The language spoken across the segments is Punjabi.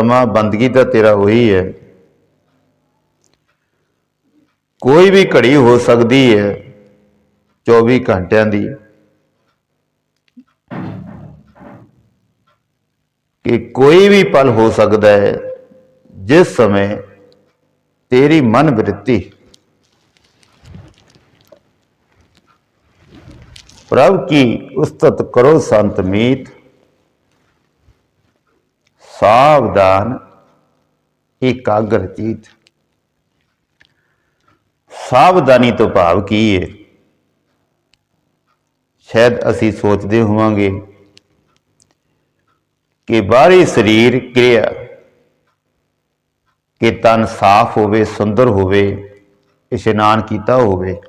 ਸਮਾਂ ਬੰਦਗੀ ਦਾ ਤੇਰਾ ਉਹੀ ਹੈ। ਕੋਈ ਵੀ ਘੜੀ ਹੋ ਸਕਦੀ ਹੈ 24 ਘੰਟਿਆਂ ਦੀ। ਕਿ ਕੋਈ ਵੀ ਪਲ ਹੋ ਸਕਦਾ ਹੈ ਜਿਸ ਸਮੇਂ ਤੇਰੀ ਮਨ ਬ੍ਰਿਤੀ ਪ੍ਰਭ ਕੀ ਉਸਤਤ ਕਰੋ ਸੰਤ ਮੀਤ। ਸਾਵਧਾਨ ਇਕਾਗਰ ਚੀਤ ਸਾਵਧਾਨੀ ਤੋਂ ਭਾਵ ਕੀ ਹੈ ਸ਼ਾਇਦ ਅਸੀਂ ਸੋਚਦੇ ਹੋਵਾਂਗੇ ਕਿ ਬਾਹਰੀ ਸਰੀਰ ਕਿਰਿਆ, ਕਿ ਤਨ ਸਾਫ਼ ਹੋਵੇ, ਸੁੰਦਰ ਹੋਵੇ, ਇਸ਼ਨਾਨ ਕੀਤਾ ਹੋਵੇ,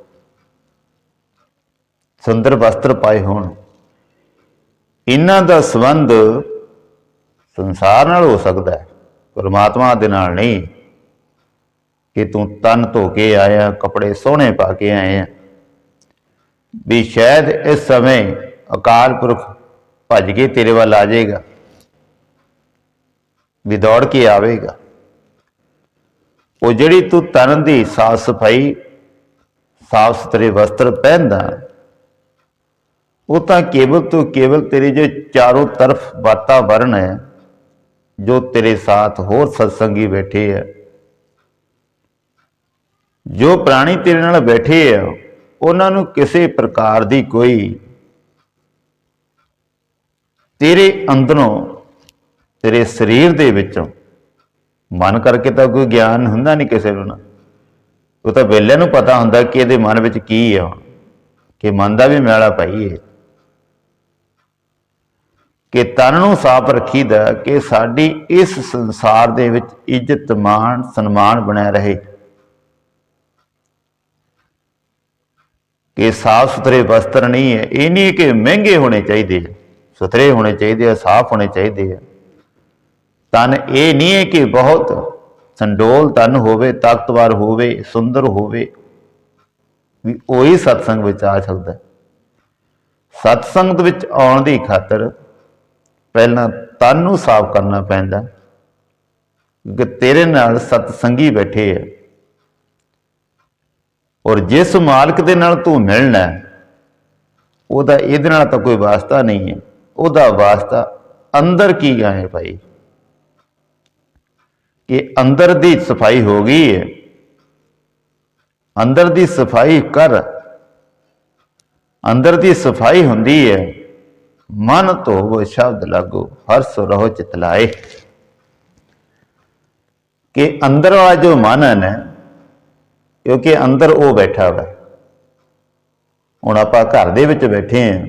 ਸੁੰਦਰ ਵਸਤਰ ਪਾਏ ਹੋਣ, ਇਹਨਾਂ ਦਾ ਸੰਬੰਧ ਸੰਸਾਰ ਨਾਲ ਹੋ ਸਕਦਾ ਹੈ, ਪਰਮਾਤਮਾ ਦੇ ਨਾਲ ਨਹੀਂ। ਕਿ ਤੂੰ ਤਨ ਧੋ ਕੇ ਆਇਆ, ਕੱਪੜੇ ਸੋਹਣੇ ਪਾ ਕੇ ਆਇਆ ਵੀ ਸ਼ਾਇਦ ਇਸ ਸਮੇਂ ਅਕਾਲ ਪੁਰਖ ਭੱਜ ਕੇ ਤੇਰੇ ਵੱਲ ਆ ਜਾਏਗਾ, ਵੀ ਦੌੜ ਕੇ ਆਵੇਗਾ। ਉਹ ਜਿਹੜੀ ਤੂੰ ਤਨ ਦੀ ਸਾਫ਼ ਸਫ਼ਾਈ, ਸਾਫ਼ ਸੁਥਰੇ ਵਸਤਰ ਪਹਿਨਦਾ ਉਹ ਤਾਂ ਕੇਵਲ ਤੋਂ ਕੇਵਲ ਤੇਰੇ ਜੋ ਚਾਰੋਂ ਤਰਫ ਵਾਤਾਵਰਣ ਹੈ ਜੋ ਤੇਰੇ ਸਾਥ ਹੋਰ ਸਤਸੰਗੀ ਬੈਠੇ ਆ। ਜੋ ਪ੍ਰਾਣੀ ਤੇਰੇ ਨਾਲ ਬੈਠੇ ਆ, ਉਹਨਾਂ ਨੂੰ ਕਿਸੇ ਪ੍ਰਕਾਰ ਦੀ ਕੋਈ ਤੇਰੇ ਅੰਦਰੋਂ, ਤੇਰੇ ਸਰੀਰ ਦੇ ਵਿੱਚੋਂ ਮਨ ਕਰਕੇ ਤਾਂ ਕੋਈ ਗਿਆਨ ਹੁੰਦਾ ਨਹੀਂ ਕਿਸੇ ਨੂੰ ਨਾ। ਉਹ ਤਾਂ ਵੇਲੇ ਨੂੰ ਪਤਾ ਹੁੰਦਾ ਕਿ ਇਹਦੇ ਮਨ ਵਿੱਚ ਕੀ ਆ। ਕਿ ਮਨ ਦਾ ਵੀ ਮੈਲਾ ਭਾਈ ਹੈ ਕਿ ਤਨ ਨੂੰ ਸਾਫ਼ ਰੱਖੀਦਾ ਕਿ ਸਾਡੀ ਇਸ ਸੰਸਾਰ ਦੇ ਵਿੱਚ ਇੱਜ਼ਤ ਮਾਣ ਸਨਮਾਨ ਬਣਿਆ ਰਹੇ। ਕਿ ਸਾਫ਼ ਸੁਥਰੇ ਵਸਤਰ ਨਹੀਂ ਹੈ ਇਹ ਨਹੀਂ ਕਿ ਮਹਿੰਗੇ ਹੋਣੇ ਚਾਹੀਦੇ ਆ, ਸੁਥਰੇ ਹੋਣੇ ਚਾਹੀਦੇ ਆ ਸਾਫ਼ ਹੋਣੇ ਚਾਹੀਦੇ ਆ। ਤਨ ਇਹ ਨਹੀਂ ਹੈ ਕਿ ਬਹੁਤ ਸੰਡੋਲ ਤਨ ਹੋਵੇ ਤਾਕਤਵਰ ਹੋਵੇ ਸੁੰਦਰ ਹੋਵੇ ਵੀ ਉਹੀ ਸਤਸੰਗ ਵਿੱਚ ਆ ਸਕਦਾ। ਸਤਸੰਗ ਵਿੱਚ ਆਉਣ ਦੀ ਖਾਤਰ ਪਹਿਲਾਂ ਤਨ ਨੂੰ ਸਾਫ਼ ਕਰਨਾ ਪੈਂਦਾ। ਕਿ ਤੇਰੇ ਨਾਲ ਸਤਸੰਗੀ ਬੈਠੇ ਆ। ਔਰ ਜਿਸ ਮਾਲਕ ਦੇ ਨਾਲ ਤੂੰ ਮਿਲਣਾ ਉਹਦਾ ਇਹਦੇ ਨਾਲ ਤਾਂ ਕੋਈ ਵਾਸਤਾ ਨਹੀਂ ਹੈ। ਉਹਦਾ ਵਾਸਤਾ ਅੰਦਰ ਕੀ ਹੈ ਭਾਈ? ਕਿ ਅੰਦਰ ਦੀ ਸਫ਼ਾਈ ਹੋ ਗਈ ਹੈ। ਅੰਦਰ ਦੀ ਸਫ਼ਾਈ ਕਰ। ਅੰਦਰ ਦੀ ਸਫ਼ਾਈ ਹੁੰਦੀ ਹੈ। ਮਨ ਧੋਵ ਸ਼ਬਦ ਲਾਗੋ ਹਰਸ ਰਹੋ ਚਿਤ ਲਾਏ। ਕਿ ਅੰਦਰ ਵਾਲਾ ਜੋ ਮਨ ਹੈ ਨਾ ਕਿਉਂਕਿ ਅੰਦਰ ਉਹ ਬੈਠਾ ਵਾ। ਹੁਣ ਆਪਾਂ ਘਰ ਦੇ ਵਿੱਚ ਬੈਠੇ ਹਾਂ।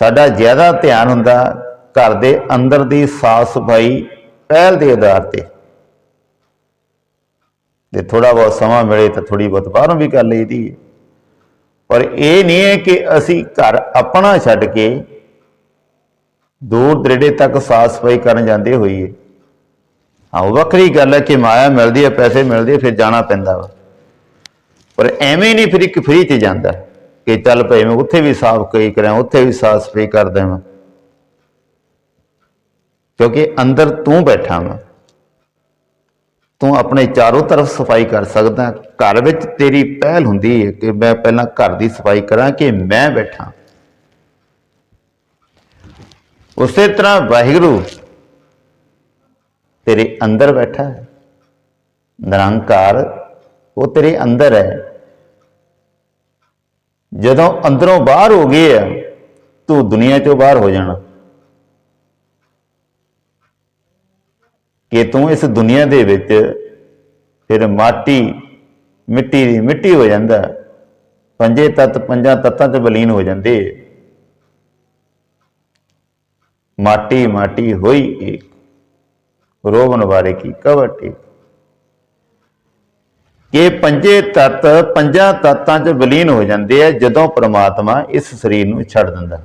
ਸਾਡਾ ਜ਼ਿਆਦਾ ਧਿਆਨ ਹੁੰਦਾ ਘਰ ਦੇ ਅੰਦਰ ਦੀ ਸਾਫ਼ ਸਫ਼ਾਈ ਪਹਿਲ ਦੇ ਆਧਾਰ ਤੇ। ਤੇ ਥੋੜਾ ਬਹੁਤ ਸਮਾਂ ਮਿਲੇ ਤਾਂ ਥੋੜੀ ਬਹੁਤ ਬਾਹਰੋਂ ਵੀ ਕਰ ਲਈਦੀ ਹੈ। ਪਰ ਇਹ ਨਹੀਂ ਹੈ ਕਿ ਅਸੀਂ ਘਰ ਆਪਣਾ ਛੱਡ ਕੇ ਦੂਰ ਦਰੇਡੇ ਤੱਕ ਸਾਫ਼ ਸਫ਼ਾਈ ਕਰਨ ਜਾਂਦੇ ਹੋਈਏ। ਹਾਂ ਵੱਖਰੀ ਗੱਲ ਹੈ ਕਿ ਮਾਇਆ ਮਿਲਦੀ ਹੈ, ਪੈਸੇ ਮਿਲਦੇ ਫਿਰ ਜਾਣਾ ਪੈਂਦਾ ਵਾ। ਪਰ ਐਵੇਂ ਨਹੀਂ ਫਿਰ ਇੱਕ ਫ੍ਰੀ ਤੇ ਜਾਂਦਾ ਕਿ ਚੱਲ ਭਈ ਮੈਂ ਉੱਥੇ ਵੀ ਸਾਫ਼ ਕਈ ਕਰਾਂ, ਉੱਥੇ ਵੀ ਸਾਫ਼ ਸਫ਼ਾਈ ਕਰ ਦੇਵਾਂ। ਕਿਉਂਕਿ ਅੰਦਰ ਤੂੰ ਬੈਠਾ ਵਾ। ਤੂੰ ਆਪਣੇ ਚਾਰੋਂ ਤਰਫ ਸਫ਼ਾਈ ਕਰ ਸਕਦਾ। ਘਰ ਵਿੱਚ ਤੇਰੀ ਪਹਿਲ ਹੁੰਦੀ ਹੈ ਕਿ ਮੈਂ ਪਹਿਲਾਂ ਘਰ ਦੀ ਸਫ਼ਾਈ ਕਰਾਂ ਕਿ ਮੈਂ ਬੈਠਾਂ। ਉਸੇ ਤਰ੍ਹਾਂ ਵਾਹਿਗੁਰੂ ਤੇਰੇ ਅੰਦਰ ਬੈਠਾ ਹੈ। ਨਿਰੰਕਾਰ ਉਹ ਤੇਰੇ ਅੰਦਰ ਹੈ। ਜਦੋਂ ਅੰਦਰੋਂ ਬਾਹਰ ਹੋ ਗਏ ਆ ਤੂੰ ਦੁਨੀਆ ਚੋਂ ਬਾਹਰ ਹੋ ਜਾਣਾ। ਕਿ ਤੂੰ ਇਸ ਦੁਨੀਆ ਦੇ ਵਿੱਚ ਫਿਰ ਮਾਟੀ, ਮਿੱਟੀ ਦੀ ਮਿੱਟੀ ਹੋ ਜਾਂਦਾ। ਪੰਜੇ ਤੱਤ ਪੰਜਾਂ ਤੱਤਾਂ 'ਚ ਬਲੀਨ ਹੋ ਜਾਂਦੇ। ਮਾਟੀ ਮਾਟੀ ਹੋਈ ਏਕ। ਰੋਵਨ ਵਾਲੇ ਕੀ ਕਵਟ ਏਕ। ਕਿ ਪੰਜੇ ਤੱਤ ਪੰਜਾਂ ਤੱਤਾਂ 'ਚ ਵਿਲੀਨ ਹੋ ਜਾਂਦੇ ਆ ਜਦੋਂ ਪ੍ਰਮਾਤਮਾ ਇਸ ਸਰੀਰ ਨੂੰ ਛੱਡ ਦਿੰਦਾ।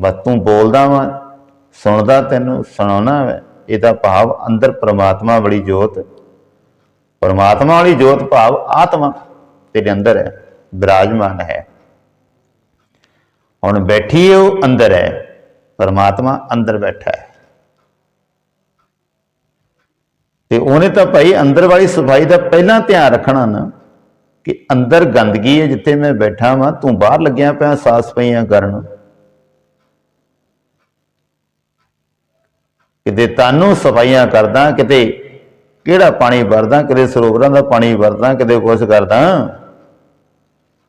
ਬਸ ਤੂੰ ਬੋਲਦਾ ਵਾ, ਸੁਣਦਾ ਤੈਨੂੰ, ਸੁਣਾਉਣਾ ਵਾ। ਇਹਦਾ ਭਾਵ ਅੰਦਰ ਪ੍ਰਮਾਤਮਾ ਵਾਲੀ ਜੋਤ, ਪ੍ਰਮਾਤਮਾ ਵਾਲੀ ਜੋਤ ਭਾਵ ਆਤਮਾ ਤੇਰੇ ਅੰਦਰ ਹੈ, ਬਿਰਾਜਮਾਨ ਹੈ। ਹੁਣ ਬੈਠੀ ਹੈ ਉਹ ਅੰਦਰ ਹੈ, ਪਰਮਾਤਮਾ ਅੰਦਰ ਬੈਠਾ ਹੈ। ਤੇ ਉਹਨੇ ਤਾਂ ਭਾਈ ਅੰਦਰ ਵਾਲੀ ਸਫ਼ਾਈ ਦਾ ਪਹਿਲਾਂ ਧਿਆਨ ਰੱਖਣਾ ਨਾ, ਕਿ ਅੰਦਰ ਗੰਦਗੀ ਹੈ ਜਿੱਥੇ ਮੈਂ ਬੈਠਾ ਵਾਂ, ਤੂੰ ਬਾਹਰ ਲੱਗਿਆ ਪਿਆ, ਸਾਫ਼ ਸਫਾਈਆਂ ਕਰਨ। ਕਿਤੇ ਤਾਨੂੰ ਸਫਾਈਆਂ ਕਰਦਾ, ਕਿਤੇ ਕਿਹੜਾ ਪਾਣੀ ਵਰਦਾ, ਕਿਤੇ ਸਰੋਵਰਾਂ ਦਾ ਪਾਣੀ ਵਰਦਾ, ਕਿਤੇ ਕੁਛ ਕਰਦਾ।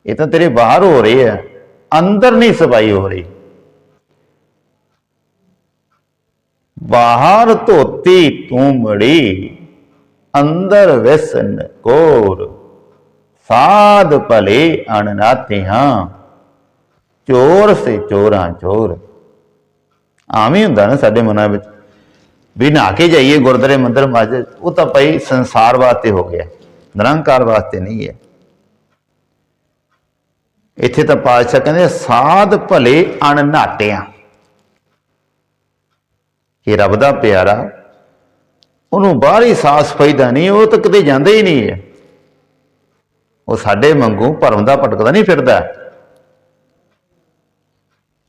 ਇਹ ਤਾਂ ਤੇਰੇ ਬਾਹਰ ਹੋ ਰਹੀ ਹੈ, ਅੰਦਰ ਨਹੀਂ ਸਫ਼ਾਈ ਹੋ ਰਹੀ। ਬਾਹਰ ਧੋਤੀ ਤੂੰ ਮੜੀ, ਅੰਦਰ ਵਿਸਨ ਕੋਰ ਸਾਧ ਭਲੇ ਅਣਨਾਤੇ ਹਾਂ, ਚੋਰ ਸੇ ਚੋਰਾਂ ਚੋਰ। ਆਮ ਹੀ ਹੁੰਦਾ ਨਾ ਸਾਡੇ ਮਨਾਂ ਵਿੱਚ। ਵੀ ਨਹਾ ਕੇ ਜਾਈਏ ਗੁਰਦੁਆਰੇ ਮੰਦਰ ਮਸਜਿਦ, ਉਹ ਤਾਂ ਭਾਈ ਸੰਸਾਰ ਵਾਸਤੇ ਹੋ ਗਿਆ, ਨਿਰੰਕਾਰ ਵਾਸਤੇ ਨਹੀਂ ਹੈ। ਇੱਥੇ ਤਾਂ ਪਾਤਸ਼ਾਹ ਕਹਿੰਦੇ ਸਾਧ ਭਲੇ ਅਣਨਾਟਿਆਂ। ਇਹ ਰੱਬ ਦਾ ਪਿਆਰਾ, ਉਹਨੂੰ ਬਾਹਰੀ ਸਾਫ਼ ਸਫ਼ਾਈ ਦਾ ਨਹੀਂ, ਉਹ ਤਾਂ ਕਿਤੇ ਜਾਂਦਾ ਹੀ ਨਹੀਂ ਹੈ। ਉਹ ਸਾਡੇ ਵਾਂਗੂ ਭਰਮ ਦਾ ਭਟਕਦਾ ਨਹੀਂ ਫਿਰਦਾ।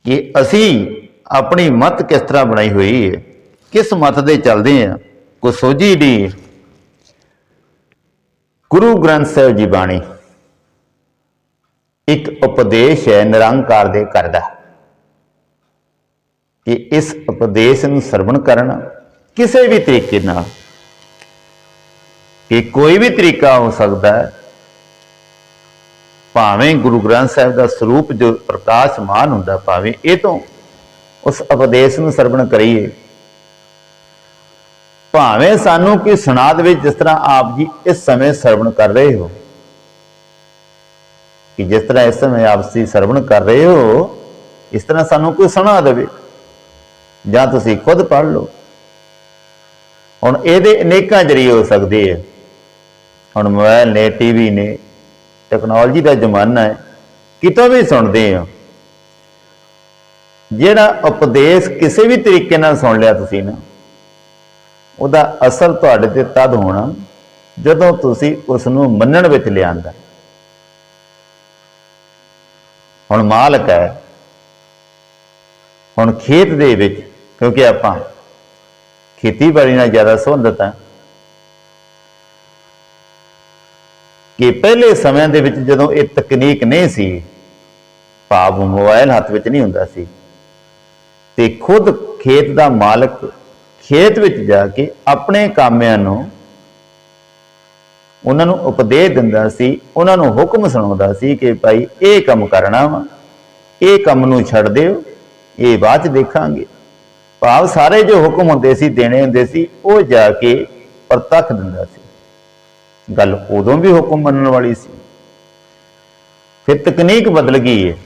ਕਿ ਅਸੀਂ ਆਪਣੀ ਮਤ ਕਿਸ ਤਰ੍ਹਾਂ ਬਣਾਈ ਹੋਈ ਹੈ? ਕਿਸ ਮਤ ਦੇ ਚੱਲਦੇ ਆ? ਕੋ ਸੋਝੀ ਦੀ ਗੁਰੂ ਗ੍ਰੰਥ ਸਾਹਿਬ ਜੀ ਬਾਣੀ। ਇੱਕ ਉਪਦੇਸ਼ ਹੈ ਨਿਰੰਕਾਰ ਦੇ ਕਰਦਾ ਕਿ ਇਸ ਉਪਦੇਸ਼ ਨੂੰ ਸਰਵਣ ਕਰਨਾ ਕਿਸੇ ਵੀ ਤਰੀਕੇ ਨਾਲ। ਕਿ ਕੋਈ ਵੀ ਤਰੀਕਾ ਹੋ ਸਕਦਾ ਹੈ। ਭਾਵੇਂ ਗੁਰੂ ਗ੍ਰੰਥ ਸਾਹਿਬ ਦਾ ਸਰੂਪ ਜੋ ਪ੍ਰਕਾਸ਼ਮਾਨ ਹੁੰਦਾ, ਭਾਵੇਂ ਇਹ ਤੋਂ ਉਸ ਉਪਦੇਸ਼ ਨੂੰ ਸਰਵਣ ਕਰੀਏ। ਭਾਵੇਂ ਸਾਨੂੰ ਕੋਈ ਸੁਣਾ ਦੇਵੇ ਜਿਸ ਤਰ੍ਹਾਂ ਆਪ ਜੀ ਇਸ ਸਮੇਂ ਸਰਵਣ ਕਰ ਰਹੇ ਹੋ। ਕਿ ਜਿਸ ਤਰ੍ਹਾਂ ਇਸ ਸਮੇਂ ਆਪ ਜੀ ਸਰਵਣ ਕਰ ਰਹੇ ਹੋ, ਇਸ ਤਰ੍ਹਾਂ ਸਾਨੂੰ ਕੋਈ ਸੁਣਾ ਦੇਵੇ। ਜਾਂ ਤੁਸੀਂ ਖੁਦ ਪੜ੍ਹ ਲਓ। ਹੁਣ ਇਹਦੇ ਅਨੇਕਾਂ ਜਰੀਏ ਹੋ ਸਕਦੇ ਆ। ਹੁਣ ਮੋਬਾਈਲ ਨੇ, ਟੀਵੀ ਨੇ, ਟੈਕਨੋਲੋਜੀ ਦਾ ਜ਼ਮਾਨਾ ਹੈ। ਕਿਤੋਂ ਵੀ ਸੁਣਦੇ ਆ ਜਿਹੜਾ ਉਪਦੇਸ਼ ਕਿਸੇ ਵੀ ਤਰੀਕੇ ਨਾਲ ਸੁਣ ਲਿਆ ਤੁਸੀਂ ਨਾ ਉਹਦਾ ਅਸਰ ਤੁਹਾਡੇ ਤੇ ਤਦ ਹੋਣਾ ਜਦੋਂ ਤੁਸੀਂ ਉਸ ਨੂੰ ਮੰਨਣ ਵਿੱਚ ਲਿਆਂਦਾ। ਹੁਣ ਮਾਲਕ ਹੈ। ਹੁਣ ਖੇਤ ਦੇ ਵਿੱਚ, ਕਿਉਂਕਿ ਆਪਾਂ ਖੇਤੀਬਾੜੀ ਨਾਲ ਜ਼ਿਆਦਾ ਸੰਬੰਧਤ ਹਾਂ, ਕਿ ਪਹਿਲੇ ਸਮਿਆਂ ਦੇ ਵਿੱਚ ਜਦੋਂ ਇਹ ਤਕਨੀਕ ਨਹੀਂ ਸੀ, ਭਾਵ ਮੋਬਾਈਲ ਹੱਥ ਵਿੱਚ ਨਹੀਂ ਹੁੰਦਾ ਸੀ, ਤੇ ਖੁਦ ਖੇਤ ਦਾ ਮਾਲਕ ਖੇਤ ਵਿੱਚ ਜਾ ਕੇ ਆਪਣੇ ਕਾਮਿਆਂ ਨੂੰ ਉਹਨਾਂ ਨੂੰ ਉਪਦੇਸ਼ ਦਿੰਦਾ ਸੀ, ਉਹਨਾਂ ਨੂੰ ਹੁਕਮ ਸੁਣਾਉਂਦਾ ਸੀ ਕਿ ਭਾਈ ਇਹ ਕੰਮ ਕਰਨਾ ਵਾ, ਇਹ ਕੰਮ ਨੂੰ ਛੱਡ ਦਿਓ, ਇਹ ਬਾਅਦ ਚ ਦੇਖਾਂਗੇ। ਭਾਵ ਸਾਰੇ ਜੋ ਹੁਕਮ ਹੁੰਦੇ ਸੀ, ਦੇਣੇ ਹੁੰਦੇ ਸੀ, ਉਹ ਜਾ ਕੇ ਪ੍ਰਤੱਖ ਦਿੰਦਾ ਸੀ। ਗੱਲ ਉਦੋਂ ਵੀ ਹੁਕਮ ਮੰਨਣ ਵਾਲੀ ਸੀ। ਫਿਰ ਤਕਨੀਕ ਬਦਲ ਗਈ ਹੈ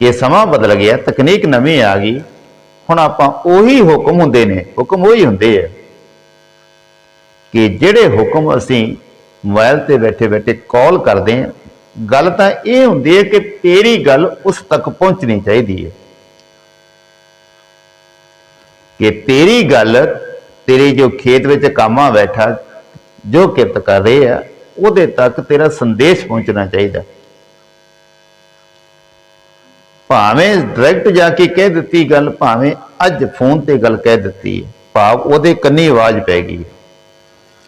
ਇਹ ਸਮਾਂ ਬਦਲ ਗਿਆ, ਤਕਨੀਕ ਨਵੀਂ ਆ ਗਈ। ਹੁਣ ਆਪਾਂ ਉਹੀ ਹੁਕਮ ਹੁੰਦੇ ਨੇ, ਹੁਕਮ ਉਹੀ ਹੁੰਦੇ ਆ ਕਿ ਜਿਹੜੇ ਹੁਕਮ ਅਸੀਂ ਮੋਬਾਈਲ ਤੇ ਬੈਠੇ ਬੈਠੇ ਕਾਲ ਕਰਦੇ ਆ ਗੱਲ ਤਾਂ ਇਹ ਹੁੰਦੀ ਹੈ ਕਿ ਤੇਰੀ ਗੱਲ ਉਸ ਤੱਕ ਪਹੁੰਚਣੀ ਚਾਹੀਦੀ ਹੈ। ਕਿ ਤੇਰੀ ਗੱਲ ਤੇਰੇ ਜੋ ਖੇਤ ਵਿੱਚ ਕਾਮਾ ਬੈਠਾ, ਜੋ ਕਿਰਤ ਕਰ ਰਹੇ ਆ, ਉਹਦੇ ਤੱਕ ਤੇਰਾ ਸੰਦੇਸ਼ ਪਹੁੰਚਣਾ ਚਾਹੀਦਾ। ਭਾਵੇਂ ਡਾਇਰੈਕਟ ਜਾ ਕੇ ਕਹਿ ਦਿੱਤੀ ਗੱਲ, ਭਾਵੇਂ ਅੱਜ ਫੋਨ ਤੇ ਗੱਲ ਕਹਿ ਦਿੱਤੀ ਹੈ, ਭਾਵ ਉਹਦੇ ਕੰਨੀ ਆਵਾਜ਼ ਪੈ ਗਈ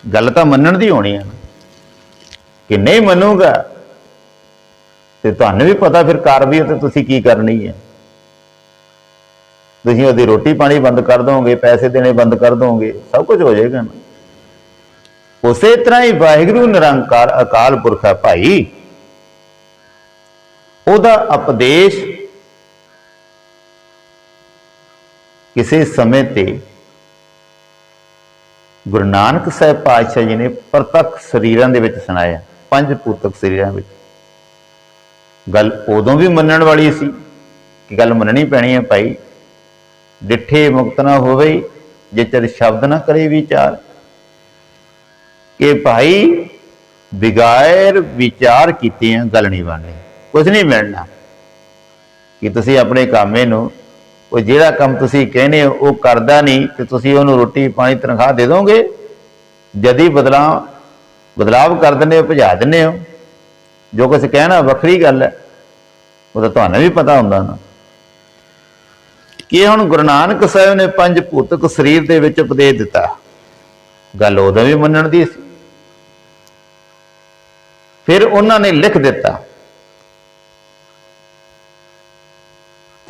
ਗੱਲ ਤਾਂ ਮੰਨਣ ਦੀ ਹੋਣੀ ਹੈ ਕਿ ਨਹੀਂ ਮੰਨੂਗਾ, ਤੇ ਤੁਹਾਨੂੰ ਵੀ ਪਤਾ ਫਿਰ ਕਾਰਵਾਈ ਤੇ ਤੁਸੀਂ ਕੀ ਕਰਨੀ ਹੈ। ਤੁਸੀਂ ਉਹਦੀ ਰੋਟੀ ਪਾਣੀ ਬੰਦ ਕਰ ਦੋਗੇ, ਪੈਸੇ ਦੇਣੇ ਬੰਦ ਕਰ ਦੋਗੇ, ਸਭ ਕੁਝ ਹੋ ਜਾਏਗਾ ਨਾ। ਉਸੇ ਤਰ੍ਹਾਂ ਹੀ ਵਾਹਿਗੁਰੂ ਨਿਰੰਕਾਰ ਅਕਾਲ ਪੁਰਖ ਹੈ ਭਾਈ। ਉਹਦਾ ਉਪਦੇਸ਼ ਕਿਸੇ ਸਮੇਂ ਤੇ ਗੁਰੂ ਨਾਨਕ ਸਾਹਿਬ ਪਾਤਸ਼ਾਹ ਜੀ ਨੇ ਪ੍ਰਤੱਖ ਸਰੀਰਾਂ ਦੇ ਵਿੱਚ ਸੁਣਾਇਆ, ਪੰਜ ਪੂਤਕ ਸਰੀਰਾਂ ਵਿੱਚ। ਗੱਲ ਉਦੋਂ ਵੀ ਮੰਨਣ ਵਾਲੀ ਸੀ ਕਿ ਗੱਲ ਮੰਨਣੀ ਪੈਣੀ ਹੈ ਭਾਈ, ਡਿੱਠੇ ਮੁਕਤ ਨਾ ਹੋਵੇ ਜੇ ਚਿਰ ਸ਼ਬਦ ਨਾ ਕਰੇ ਵਿਚਾਰ। ਕਿ ਭਾਈ ਬਿਗਾਇਰ ਵਿਚਾਰ ਕੀਤੇ ਆ ਗੱਲ ਨਹੀਂ ਬਣਨੀ ਕੁਝ ਨਹੀਂ ਮਿਲਣਾ। ਕਿ ਤੁਸੀਂ ਆਪਣੇ ਕਾਮੇ ਨੂੰ ਉਹ ਜਿਹੜਾ ਕੰਮ ਤੁਸੀਂ ਕਹਿੰਦੇ ਹੋ, ਉਹ ਕਰਦਾ ਨਹੀਂ, ਤੇ ਤੁਸੀਂ ਉਹਨੂੰ ਰੋਟੀ ਪਾਣੀ ਤਨਖਾਹ ਦੇ ਦੋਗੇ? ਜਦੀ ਬਦਲਾਅ, ਬਦਲਾਵ ਕਰ ਦਿੰਦੇ ਹੋ, ਭਜਾ ਦਿੰਦੇ ਹੋ? ਜੋ ਕੁਝ ਕਹਿਣਾ, ਵੱਖਰੀ ਗੱਲ ਹੈ। ਉਹ ਤਾਂ ਤੁਹਾਨੂੰ ਵੀ ਪਤਾ ਹੁੰਦਾ ਨਾ। ਕਿ ਹੁਣ ਗੁਰੂ ਨਾਨਕ ਸਾਹਿਬ ਨੇ ਪੰਜ ਭੂਤਕ ਸਰੀਰ ਦੇ ਵਿੱਚ ਉਪਦੇਸ਼ ਦਿੱਤਾ। ਗੱਲ ਉਦੋਂ ਵੀ ਮੰਨਣ ਦੀ ਸੀ। ਫਿਰ ਉਹਨਾਂ ਨੇ ਲਿਖ ਦਿੱਤਾ।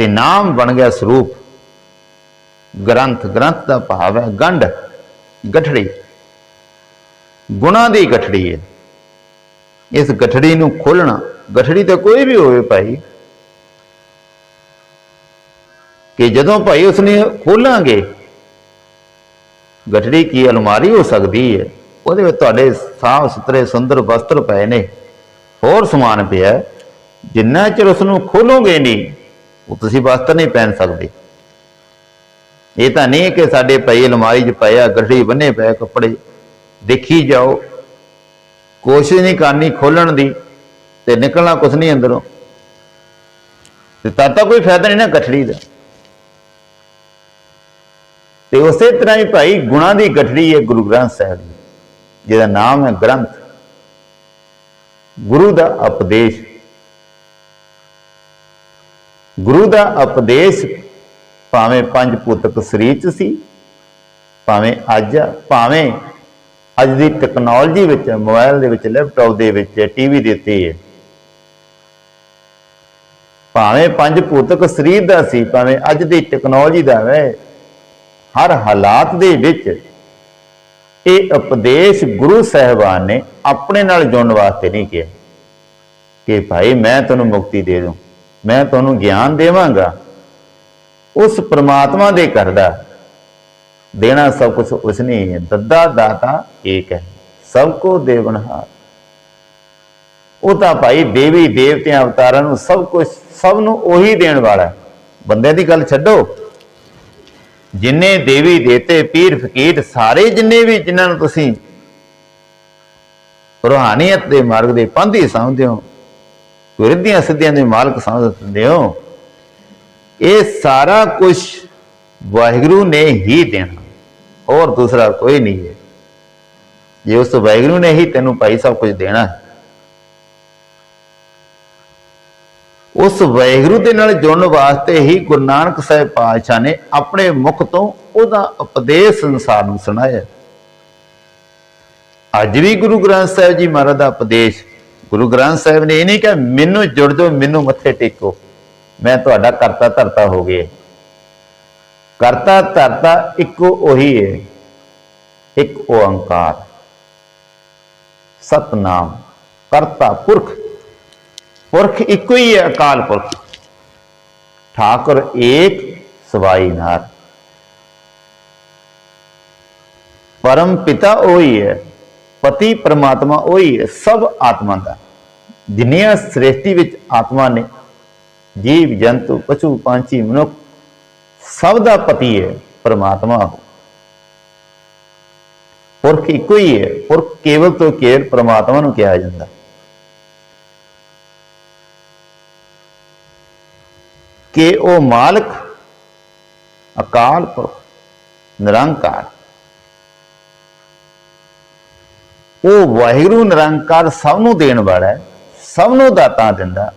ਤੇ ਨਾਮ ਬਣ ਗਿਆ ਸਰੂਪ। ਗ੍ਰੰਥ ਗ੍ਰੰਥ ਦਾ ਭਾਵ ਹੈ ਗੰਢ, ਗਠੜੀ। ਗੁਣਾ ਦੀ ਗਠੜੀ ਹੈ। ਇਸ ਗਠੜੀ ਨੂੰ ਖੋਲਣਾ ਗਠੜੀ ਤਾਂ ਕੋਈ ਵੀ ਹੋਵੇ ਭਾਈ। ਕਿ ਜਦੋਂ ਭਾਈ ਉਸਨੇ ਖੋਲਾਂਗੇ, ਗਠੜੀ ਕੀ ਅਲਮਾਰੀ ਹੋ ਸਕਦੀ ਹੈ? ਉਹਦੇ ਵਿੱਚ ਤੁਹਾਡੇ ਸਾਫ਼ ਸੁਥਰੇ ਸੁੰਦਰ ਵਸਤਰ ਪਏ ਨੇ। ਹੋਰ ਸਮਾਨ ਪਿਆ। ਜਿੰਨਾ ਚਿਰ ਉਸ ਨੂੰ ਖੋਲੋਗੇ ਨਹੀਂ ਉਹ ਤੁਸੀਂ ਵਸਤਰ ਨਹੀਂ ਪਹਿਨ ਸਕਦੇ। ਇਹ ਤਾਂ ਨਹੀਂ ਕਿ ਸਾਡੇ ਪਈ ਅਲਮਾਰੀ 'ਚ ਪਿਆ ਗਠੜੀ ਬੰਨੇ ਪਏ ਕੱਪੜੇ। ਦੇਖੀ ਜਾਓ। ਕੋਸ਼ਿਸ਼ ਨਹੀਂ ਕਰਨੀ ਖੋਲਣ ਦੀ ਤੇ ਨਿਕਲਣਾ ਕੁਛ ਨਹੀਂ ਅੰਦਰੋਂ। ਤੇ ਤਦ ਤਾਂ ਕੋਈ ਫਾਇਦਾ ਨਹੀਂ ਨਾ ਗਠੜੀ ਦਾ। ਤੇ ਉਸੇ ਤਰ੍ਹਾਂ ਹੀ ਭਾਈ ਗੁਣਾ ਦੀ ਗਠੜੀ ਹੈ ਗੁਰੂ ਗ੍ਰੰਥ ਸਾਹਿਬ ਜੀ ਜਿਹਦਾ ਨਾਮ ਹੈ ਗ੍ਰੰਥ। ਗੁਰੂ ਦਾ ਉਪਦੇਸ਼। ਗੁਰੂ ਦਾ ਉਪਦੇਸ਼ ਭਾਵੇਂ ਪੰਜ ਪੁੱਤਕ ਸਰੀਰ ਚ ਸੀ, ਭਾਵੇਂ ਅੱਜ ਭਾਵੇਂ ਅੱਜ ਦੀ ਟੈਕਨੋਲੋਜੀ ਵਿੱਚ ਮੋਬਾਈਲ ਦੇ ਵਿੱਚ ਲੈਪਟਾਪ ਦੇ ਵਿੱਚ ਟੀਵੀ ਦੇ ਉੱਤੇ ਹੈ ਭਾਵੇਂ ਪੰਜ ਭੂਤਕ ਸਰੀਰ ਦਾ ਸੀ, ਭਾਵੇਂ ਅੱਜ ਦੀ ਟੈਕਨੋਲੋਜੀ ਦਾ ਹੈ, ਹਰ ਹਾਲਾਤ ਦੇ ਵਿੱਚ ਇਹ ਉਪਦੇਸ਼ ਗੁਰੂ ਸਾਹਿਬਾਨ ਨੇ ਆਪਣੇ ਨਾਲ ਜੁੜਨ ਵਾਸਤੇ ਨਹੀਂ ਕਿਹਾ ਕਿ ਭਾਈ ਮੈਂ ਤੁਹਾਨੂੰ ਮੁਕਤੀ ਦੇ ਦੂੰ। ਮੈਂ ਤੁਹਾਨੂੰ ਗਿਆਨ ਦੇਵਾਂਗਾ। ਉਸ ਪ੍ਰਮਾਤਮਾ ਦੇ ਕਰਦਾ ਦੇਣਾ ਸਭ ਕੁਝ ਉਸਨੇ ਹੀ ਹੈ। ਦੱਦਾ ਦਾਤਾ ਏਕ ਹੈ, ਸਭ ਕੋ ਦੇਵਨਹਾਰ ਉਹ ਤਾਂ ਭਾਈ ਦੇਵੀ ਦੇਵਤਿਆਂ ਅਵਤਾਰਾਂ ਨੂੰ ਸਭ ਕੁਝ ਸਭ ਨੂੰ ਉਹੀ ਦੇਣ ਵਾਲਾ ਹੈ। ਬੰਦੇ ਦੀ ਗੱਲ ਛੱਡੋ। ਜਿੰਨੇ ਦੇਵੀ ਦੇਤੇ ਪੀਰ ਫਕੀਰ, ਸਾਰੇ ਜਿੰਨੇ ਵੀ ਜਿਨ੍ਹਾਂ ਨੂੰ ਤੁਸੀਂ ਰੂਹਾਨੀਅਤ ਦੇ ਮਾਰਗ ਦੇ ਪੰਧੀ ਸਮਝਦੇ ਹੋ ਗੁਰਦੀਆਂ ਸਿੱਧੀਆਂ ਦੇ ਮਾਲਕ ਸਮਝਦੇ ਹੋ। ਇਹ ਸਾਰਾ ਕੁਝ ਵਾਹਿਗੁਰੂ ਨੇ ਹੀ ਦੇਣਾ। ਹੋਰ ਦੂਸਰਾ ਕੋਈ ਨਹੀਂ ਹੈ। ਜੇ ਉਸ ਵਾਹਿਗੁਰੂ ਨੇ ਹੀ ਤੈਨੂੰ ਭਾਈ ਸਭ ਕੁਝ ਦੇਣਾ ਹੈ। ਉਸ ਵਾਹਿਗੁਰੂ ਦੇ ਨਾਲ ਜੁੜਨ ਵਾਸਤੇ ਹੀ ਗੁਰੂ ਨਾਨਕ ਸਾਹਿਬ ਪਾਤਸ਼ਾਹ ਨੇ ਆਪਣੇ ਮੁਖ ਤੋਂ ਉਹਦਾ ਉਪਦੇਸ਼ ਸੰਸਾਰ ਨੂੰ ਸੁਣਾਇਆ। ਅੱਜ ਵੀ ਗੁਰੂ ਗ੍ਰੰਥ ਸਾਹਿਬ ਜੀ ਮਹਾਰਾਜ ਦਾ ਉਪਦੇਸ਼ ਗੁਰੂ ਗ੍ਰੰਥ ਸਾਹਿਬ ਨੇ ਇਹ ਨਹੀਂ ਕਿਹਾ, ਮੈਨੂੰ ਜੁੜ ਜਾਓ, ਮੈਨੂੰ ਮੱਥੇ ਟੇਕੋ। ਮੈਂ ਤੁਹਾਡਾ ਕਰਤਾ ਧਰਤਾ ਹੋ ਗਿਆ। ਕਰਤਾ ਧਰਤਾ ਇੱਕੋ ਉਹੀ ਹੈ ਇੱਕ ਓੰਕਾਰ ਸਤਨਾਮ। ਕਰਤਾ ਪੁਰਖ। ਪੁਰਖ ਇੱਕੋ ਹੀ ਹੈ ਅਕਾਲ ਪੁਰਖ। ਠਾਕੁਰ ਏਕ ਸਵਾਈ ਨਾਰ। ਪਰਮ ਪਿਤਾ ਉਹੀ ਹੈ ਪਤੀ ਪਰਮਾਤਮਾ ਉਹੀ ਹੈ, ਸਭ ਆਤਮਾ ਦਾ। ਜਿੰਨੀਆਂ ਸ੍ਰਿਸ਼ਟੀ ਵਿੱਚ ਆਤਮਾ ਨੇ, ਜੀਵ, ਜੰਤੂ, ਪਸ਼ੂ, ਪੰਛੀ, ਮਨੁੱਖ, ਸਭ ਦਾ ਪਤੀ ਹੈ, ਪਰਮਾਤਮਾ ਪੁਰਖ ਇੱਕੋ ਹੀ ਹੈ, ਪੁਰਖ ਕੇਵਲ ਤੋਂ ਕੇਵਲ ਪਰਮਾਤਮਾ ਨੂੰ ਕਿਹਾ ਜਾਂਦਾ। ਕਿ ਉਹ ਮਾਲਕ, ਅਕਾਲ ਪੁਰਖ, ਨਿਰੰਕਾਰ। ਉਹ ਵਾਹਿਗੁਰੂ ਨਿਰੰਕਾਰ ਸਭ ਨੂੰ ਦੇਣ ਵਾਲਾ ਹੈ, ਸਭ ਨੂੰ ਦਾਤਾ ਦਿੰਦਾ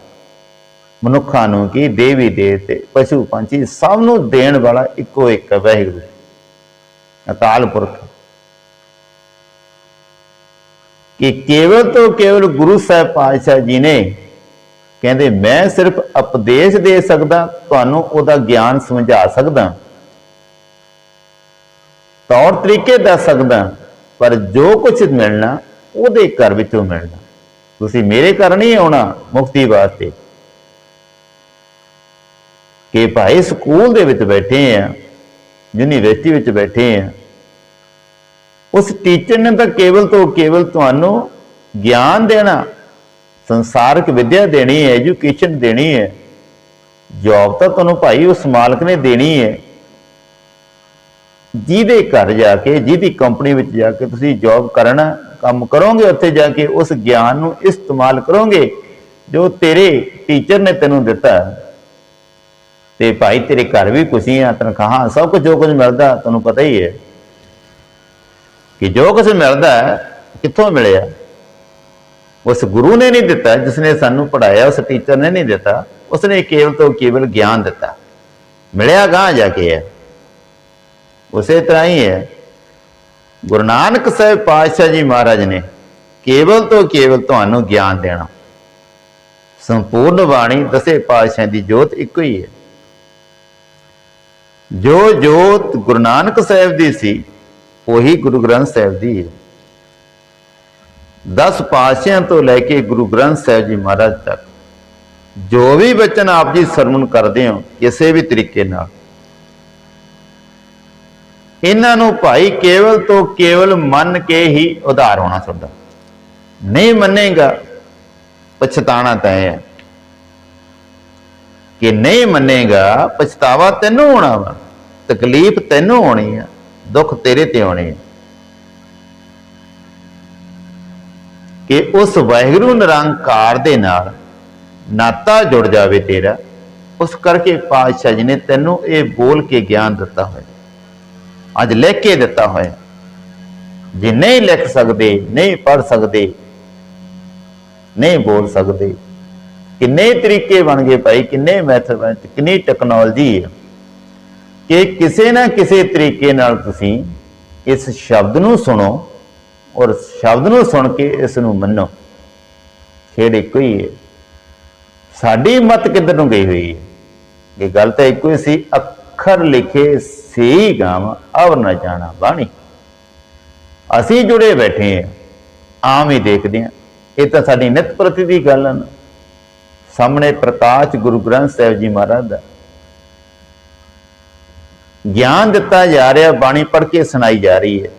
ਮਨੁੱਖਾਂ ਨੂੰ ਕੀ, ਦੇਵੀ ਦੇਵਤੇ, ਪਸ਼ੂ ਪੰਛੀ ਸਭ ਨੂੰ ਦੇਣ ਵਾਲਾ ਇੱਕੋ ਇੱਕ ਵਾਹਿਗੁਰੂ ਅਕਾਲ ਪੁਰਖ। ਕਿ ਕੇਵਲ ਤੋਂ ਕੇਵਲ ਗੁਰੂ ਸਾਹਿਬ ਪਾਤਸ਼ਾਹ ਜੀ ਨੇ ਕਹਿੰਦੇ, ਮੈਂ ਸਿਰਫ ਉਪਦੇਸ਼ ਦੇ ਸਕਦਾ, ਤੁਹਾਨੂੰ ਉਹਦਾ ਗਿਆਨ ਸਮਝਾ ਸਕਦਾ। ਤੌਰ ਤਰੀਕੇ ਦੱਸ ਸਕਦਾ। ਪਰ ਜੋ ਕੁਝ ਮਿਲਣਾ, ਉਹਦੇ ਘਰ ਵਿੱਚੋਂ ਮਿਲਣਾ। ਤੁਸੀਂ ਮੇਰੇ ਘਰ ਨਹੀਂ ਆਉਣਾ ਮੁਕਤੀ ਵਾਸਤੇ। ਕਿ ਭਾਈ ਸਕੂਲ ਦੇ ਵਿੱਚ ਬੈਠੇ ਆ, ਯੂਨੀਵਰਸਿਟੀ ਵਿੱਚ ਬੈਠੇ ਆ, ਉਸ ਟੀਚਰ ਨੇ ਤਾਂ ਕੇਵਲ ਤੋਂ ਕੇਵਲ ਤੁਹਾਨੂੰ ਗਿਆਨ ਦੇਣਾ, ਸੰਸਾਰਕ ਵਿਦਿਆ ਦੇਣੀ ਹੈ, ਐਜੂਕੇਸ਼ਨ ਦੇਣੀ ਹੈ। ਜੌਬ ਤਾਂ ਤੁਹਾਨੂੰ ਭਾਈ ਉਸ ਮਾਲਕ ਨੇ ਦੇਣੀ ਹੈ। ਜਿਹਦੇ ਘਰ ਜਾ ਕੇ, ਜਿਹਦੀ ਕੰਪਨੀ ਵਿੱਚ ਜਾ ਕੇ ਤੁਸੀਂ ਜੌਬ ਕਰਨਾ, ਕੰਮ ਕਰੋਗੇ ਉੱਥੇ ਜਾ ਕੇ, ਉਸ ਗਿਆਨ ਨੂੰ ਇਸਤੇਮਾਲ ਕਰੋਗੇ ਜੋ ਤੇਰੇ ਟੀਚਰ ਨੇ ਤੈਨੂੰ ਦਿੱਤਾ। ਤੇ ਭਾਈ, ਤੇਰੇ ਘਰ ਵੀ ਖੁਸ਼ੀਆਂ ਤਨਖਾਹਾਂ, ਸਭ ਕੁਝ ਜੋ ਕੁਝ ਮਿਲਦਾ ਤੁਹਾਨੂੰ ਪਤਾ ਹੀ ਹੈ ਕਿ ਜੋ ਕੁਝ ਮਿਲਦਾ, ਕਿੱਥੋਂ ਮਿਲਿਆ? ਉਸ ਗੁਰੂ ਨੇ ਨਹੀਂ ਦਿੱਤਾ, ਜਿਸ ਨੇ ਸਾਨੂੰ ਪੜਾਇਆ ਉਸ ਟੀਚਰ ਨੇ ਨਹੀਂ ਦਿੱਤਾ, ਉਸਨੇ ਕੇਵਲ ਤੋਂ ਕੇਵਲ ਗਿਆਨ ਦਿੱਤਾ। ਮਿਲਿਆ ਗਾਂ ਜਾ ਕੇ ਹੈ? ਉਸੇ ਤਰ੍ਹਾਂ ਹੀ ਹੈ। ਗੁਰੂ ਨਾਨਕ ਸਾਹਿਬ ਪਾਤਸ਼ਾਹ ਜੀ ਮਹਾਰਾਜ ਨੇ ਕੇਵਲ ਤੋਂ ਕੇਵਲ ਤੁਹਾਨੂੰ ਗਿਆਨ ਦੇਣਾ। ਸੰਪੂਰਨ ਬਾਣੀ ਦਸੇ ਪਾਤਸ਼ਾਹ ਦੀ ਜੋਤ ਇੱਕੋ ਹੀ ਹੈ। ਜੋ ਜੋਤ ਗੁਰੂ ਨਾਨਕ ਸਾਹਿਬ ਦੀ ਸੀ, ਉਹੀ ਗੁਰੂ ਗ੍ਰੰਥ ਸਾਹਿਬ ਦੀ ਹੈ। 10 ਪਾਤਸ਼ਾਹਾਂ ਤੋਂ ਲੈ ਕੇ ਗੁਰੂ ਗ੍ਰੰਥ ਸਾਹਿਬ ਜੀ ਮਹਾਰਾਜ ਤੱਕ ਜੋ ਵੀ ਬਚਨ ਆਪ ਜੀ ਸਰਵਣ ਕਰਦੇ ਹੋ, ਕਿਸੇ ਵੀ ਤਰੀਕੇ ਨਾਲ। ਇਹਨਾਂ ਨੂੰ ਭਾਈ ਕੇਵਲ ਤੋਂ ਕੇਵਲ ਮੰਨ ਕੇ ਹੀ ਉਧਾਰ ਹੋਣਾ ਤੁਹਾਡਾ। ਨਹੀਂ ਮੰਨੇਗਾ, ਪਛਤਾਣਾ ਤੈਂ ਹੈ। ਕਿ ਨਹੀਂ ਮੰਨੇਗਾ, ਪਛਤਾਵਾ ਤੈਨੂੰ ਹੋਣਾ ਵਾ, ਤਕਲੀਫ ਤੈਨੂੰ ਹੋਣੀ ਆ, ਦੁੱਖ ਤੇਰੇ ਤੇ ਹੋਣੇ ਆ। ਕਿ ਉਸ ਵਾਹਿਗੁਰੂ ਨਿਰੰਕਾਰ ਦੇ ਨਾਲ ਨਾਤਾ ਜੁੜ ਜਾਵੇ ਤੇਰਾ, ਉਸ ਕਰਕੇ ਪਾਤਸ਼ਾਹ ਜੀ ਨੇ ਤੈਨੂੰ ਇਹ ਬੋਲ ਕੇ ਗਿਆਨ ਦਿੱਤਾ ਹੋਇਆ। ਅੱਜ ਲਿਖ ਕੇ ਦਿੱਤਾ ਹੋਇਆ। ਜੇ ਨਹੀਂ ਲਿਖ ਸਕਦੇ, ਨਹੀਂ ਪੜ ਸਕਦੇ, ਨਹੀਂ ਬੋਲ ਸਕਦੇ, ਕਿੰਨੇ ਤਰੀਕੇ ਬਣ ਗਏ ਭਾਈ, ਕਿੰਨੇ ਮੈਥਡ ਬਣ ਕਿੰਨੀ ਟੈਕਨੋਲੋਜੀ ਹੈ ਕਿ ਕਿਸੇ ਨਾ ਕਿਸੇ ਤਰੀਕੇ ਨਾਲ ਤੁਸੀਂ ਇਸ ਸ਼ਬਦ ਨੂੰ ਸੁਣੋ ਔਰ ਸ਼ਬਦ ਨੂੰ ਸੁਣ ਕੇ ਇਸ ਨੂੰ ਮੰਨੋ। ਖੇਡ ਇੱਕੋ ਹੀ ਹੈ। ਸਾਡੀ ਮਤ ਕਿੱਧਰ ਨੂੰ ਗਈ ਹੋਈ ਹੈ? ਇਹ ਗੱਲ ਤਾਂ ਇੱਕੋ ਹੀ ਸੀ, ਅੱਖਰ ਲਿਖੇ ਸਹੀ ਗਾਮ ਅਵ ਨਾ ਜਾਣਾ ਬਾਣੀ। ਅਸੀਂ ਜੁੜੇ ਬੈਠੇ ਹਾਂ ਆਮ ਹੀ ਦੇਖਦੇ ਹਾਂ ਇਹ ਤਾਂ ਸਾਡੀ ਨਿਤ ਪ੍ਰਤੀ ਦੀ ਗੱਲ ਹਨ ਸਾਹਮਣੇ ਪ੍ਰਕਾਸ਼ ਗੁਰੂ ਗ੍ਰੰਥ ਸਾਹਿਬ ਜੀ ਮਹਾਰਾਜ ਦਾ। ਗਿਆਨ ਦਿੱਤਾ ਜਾ ਰਿਹਾ, ਬਾਣੀ ਪੜ੍ਹ ਕੇ ਸੁਣਾਈ ਜਾ ਰਹੀ ਹੈ।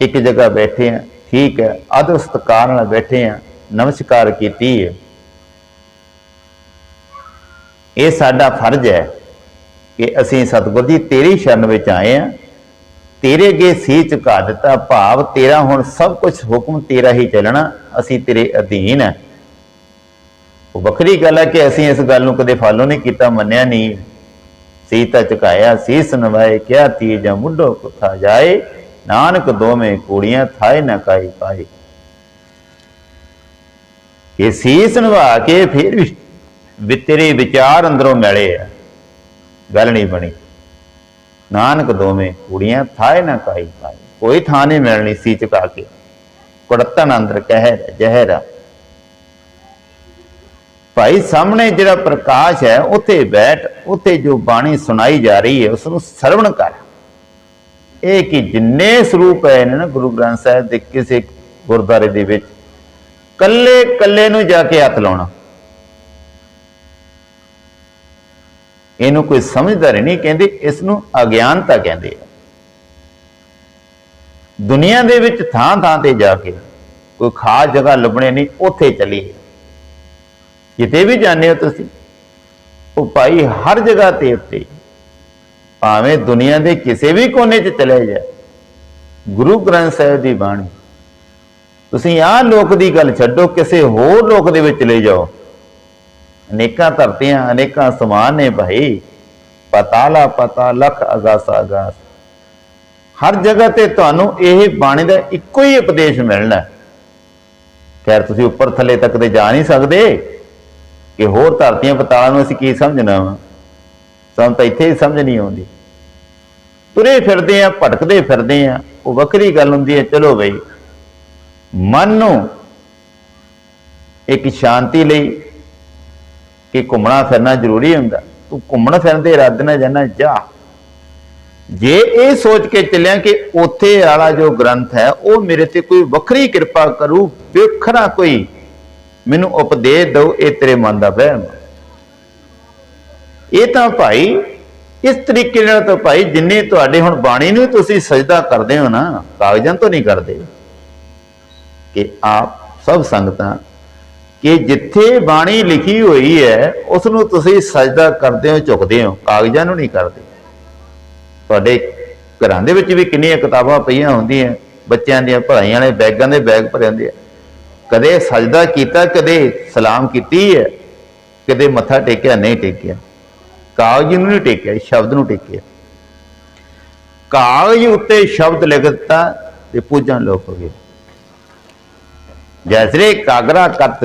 ਇੱਕ ਜਗ੍ਹਾ ਬੈਠੇ ਆ, ਠੀਕ ਹੈ ਆਦਰ ਸਤਿਕਾਰ ਨਾਲ ਬੈਠੇ ਆ, ਨਮਸਕਾਰ ਕੀਤੀ ਹੈ। ਇਹ ਸਾਡਾ ਫਰਜ਼ ਹੈ। ਕਿ ਅਸੀਂ ਸਤਿਗੁਰ ਜੀ ਤੇਰੀ ਸ਼ਰਨ ਵਿੱਚ ਆਏ ਆ ਤੇਰੇ ਅੱਗੇ ਸੀ ਝੁਕਾ ਦਿੱਤਾ ਭਾਵ ਤੇਰਾ ਹੁਣ ਸਭ ਕੁਝ ਹੁਕਮ ਤੇਰਾ ਹੀ ਚੱਲਣਾ, ਅਸੀਂ ਤੇਰੇ ਅਧੀਨ ਹੈ। ਉਹ ਵੱਖਰੀ ਗੱਲ ਹੈ ਕਿ ਅਸੀਂ ਇਸ ਗੱਲ ਨੂੰ ਕਦੇ ਫਾਲੋ ਨਹੀਂ ਕੀਤਾ, ਮੰਨਿਆ ਨਹੀਂ। ਸੀਤਾ ਝੁਕਾਇਆ ਸੀਸ ਨਵਾਏ ਕਿਆ ਤੀਜਾ ਮੁੱਢੋ ਕੁਥਾ ਜਾਏ, ਨਾਨਕ ਦੋਵੇਂ ਕੁੜੀਆਂ ਥਾਏ ਨਾ ਕਾਈ ਪਾਈ ਇਹ ਸੀਸ ਨਵਾ ਕੇ ਫਿਰ ਵੀ ਤੇਰੇ ਵਿਚਾਰ ਅੰਦਰੋਂ ਮਿਲੇ ਆ। ਗੱਲ ਨਹੀਂ ਬਣੀ। ਨਾਨਕ ਦੋਵੇਂ ਕੁੜੀਆਂ ਥਾਏ ਨਾ ਕਾਈ ਪਾਈ ਕੋਈ ਥਾਂ ਨਹੀਂ ਮਿਲਣੀ ਸੀ ਚੁਕਾ ਕੇ। ਕੁੜਤਨ ਅੰਦਰ ਕਹਿਰ ਜ਼ਹਿਰਾ ਭਾਈ ਸਾਹਮਣੇ ਜਿਹੜਾ ਪ੍ਰਕਾਸ਼ ਹੈ, ਉੱਥੇ ਬੈਠ, ਉੱਥੇ ਜੋ ਬਾਣੀ ਸੁਣਾਈ ਜਾ ਰਹੀ ਹੈ ਉਸ ਨੂੰ ਸਰਵਣ ਕਰ। ਇਹ ਕਿ ਜਿੰਨੇ ਸਰੂਪ ਹੈ ਨੇ ਨਾ ਗੁਰੂ ਗ੍ਰੰਥ ਸਾਹਿਬ ਦੇ ਕਿਸੇ ਗੁਰਦਾਰੇ ਦੇ ਵਿੱਚ ਕੱਲੇ ਕੱਲੇ ਨੂੰ ਜਾ ਕੇ ਹੱਥ ਲਾਉਣਾ। ਇਹਨੂੰ ਕੋਈ ਸਮਝਦਾਰ ਨਹੀਂ ਕਹਿੰਦੇ ਇਸ ਨੂੰ ਅਗਿਆਨਤਾ ਕਹਿੰਦੇ ਆ। ਦੁਨੀਆ ਦੇ ਵਿੱਚ ਥਾਂ ਥਾਂ ਤੇ ਜਾ ਕੇ ਕੋਈ ਖਾਸ ਜਗ੍ਹਾ ਲੱਭਣੇ ਨਹੀਂ, ਉੱਥੇ ਚਲੀ ਕਿਤੇ ਵੀ ਜਾਂਦੇ ਹੋ ਤੁਸੀਂ, ਉਹ ਭਾਈ ਹਰ ਜਗ੍ਹਾ ਤੇ ਉੱਤੇ, ਭਾਵੇਂ ਦੁਨੀਆ ਦੇ ਕਿਸੇ ਵੀ ਕੋਨੇ 'ਚ ਚਲੇ ਜਾ ਗੁਰੂ ਗ੍ਰੰਥ ਸਾਹਿਬ ਦੀ ਬਾਣੀ, ਤੁਸੀਂ ਆਹ ਲੋਕ ਦੀ ਗੱਲ ਛੱਡੋ, ਕਿਸੇ ਹੋਰ ਲੋਕ ਦੇ ਵਿੱਚ ਚਲੇ ਜਾਓ। ਅਨੇਕਾਂ ਧਰਤੀਆਂ, ਅਨੇਕਾਂ ਸਮਾਨ ਨੇ ਭਾਈ। ਪਤਾਲਾ, ਪਤਾ, ਲਖ, ਅਗਾਸ ਅਗਾਸ। ਹਰ ਜਗ੍ਹਾ ਤੇ ਤੁਹਾਨੂੰ ਇਹ ਬਾਣੀ ਦਾ ਇੱਕੋ ਹੀ ਉਪਦੇਸ਼ ਮਿਲਣਾ ਖੈਰ, ਤੁਸੀਂ ਉੱਪਰ ਥੱਲੇ ਤੱਕ ਤੇ ਜਾ ਨਹੀਂ ਸਕਦੇ। ਕਿ ਹੋਰ ਧਰਤੀਆਂ ਪਤਾਲਾਂ ਨੂੰ ਅਸੀਂ ਕੀ ਸਮਝਣਾ ਵਾ? ਸਾਨੂੰ ਤਾਂ ਇੱਥੇ ਹੀ ਸਮਝ ਨਹੀਂ ਆਉਂਦੀ। ਤੁਰੇ ਫਿਰਦੇ ਆ, ਭਟਕਦੇ ਫਿਰਦੇ ਆ, ਉਹ ਵੱਖਰੀ ਗੱਲ ਹੁੰਦੀ ਹੈ, ਚਲੋ ਬਈ। ਮਨ ਨੂੰ ਇੱਕ ਸ਼ਾਂਤੀ ਲਈ ਕਿ ਘੁੰਮਣਾ ਫਿਰਨਾ ਜ਼ਰੂਰੀ ਹੁੰਦਾ। ਤੂੰ ਘੁੰਮਣ ਫਿਰਨ ਦੇ ਇਰਾਦੇ ਨਾਲ ਜਾਣਾ ਜਾ। ਜੇ ਇਹ ਸੋਚ ਕੇ ਚੱਲਿਆ ਕਿ ਉੱਥੇ ਵਾਲਾ ਜੋ ਗ੍ਰੰਥ ਹੈ, ਉਹ ਮੇਰੇ ਤੇ ਕੋਈ ਵੱਖਰੀ ਕਿਰਪਾ ਕਰੂ, ਵੱਖਰਾ ਕੋਈ, ਮੈਨੂੰ ਉਪਦੇਸ਼ ਦਿਓ, ਇਹ ਤੇਰੇ ਮਨ ਦਾ ਵਹਿਮ ਇਹ ਤਾਂ ਭਾਈ, ਇਸ ਤਰੀਕੇ ਨਾਲ ਤਾਂ ਭਾਈ, ਜਿੰਨੇ ਤੁਹਾਡੇ ਹੁਣ ਬਾਣੀ ਨੂੰ ਤੁਸੀਂ ਸਜਦਾ ਕਰਦੇ ਹੋ ਨਾ, ਕਾਗਜ਼ਾਂ ਤੋਂ ਨਹੀਂ ਕਰਦੇ। ਕਿ ਆਪ ਸਭ ਸੰਗਤਾਂ ਕਿ ਜਿੱਥੇ ਬਾਣੀ ਲਿਖੀ ਹੋਈ ਹੈ ਉਸ ਨੂੰ ਤੁਸੀਂ ਸਜਦਾ ਕਰਦੇ ਹੋ, ਝੁਕਦੇ ਹੋ, ਕਾਗਜ਼ਾਂ ਨੂੰ ਨਹੀਂ ਕਰਦੇ। ਤੁਹਾਡੇ ਘਰਾਂ ਦੇ ਵਿੱਚ ਵੀ ਕਿੰਨੀਆਂ ਕਿਤਾਬਾਂ ਪਈਆਂ ਹੁੰਦੀਆਂ, ਬੱਚਿਆਂ ਦੀਆਂ ਪੜ੍ਹਾਈਆਂ ਵਾਲੇ, ਬੈਗਾਂ ਦੇ ਬੈਗ ਭਰੇ ਹੁੰਦੇ ਆ। ਕਦੇ ਸਜਦਾ ਕੀਤਾ, ਕਦੇ ਸਲਾਮ ਕੀਤੀ ਹੈ, ਕਦੇ ਮੱਥਾ ਟੇਕਿਆ, ਨਹੀਂ ਟੇਕਿਆ। ਕਾਗਜ਼ ਨੂੰ ਨਹੀਂ ਟੇਕਿਆ, ਸ਼ਬਦ ਨੂੰ ਟੇਕਿਆ। ਕਾਗਜ਼ ਉੱਤੇ ਸ਼ਬਦ ਲਿਖ ਦਿੱਤਾ ਤੇ ਪੂਜਣ ਲੋਕ ਹੋ ਗਏ ਜੈਸਰੇ ਕਾਗਰਾ ਕਰਤ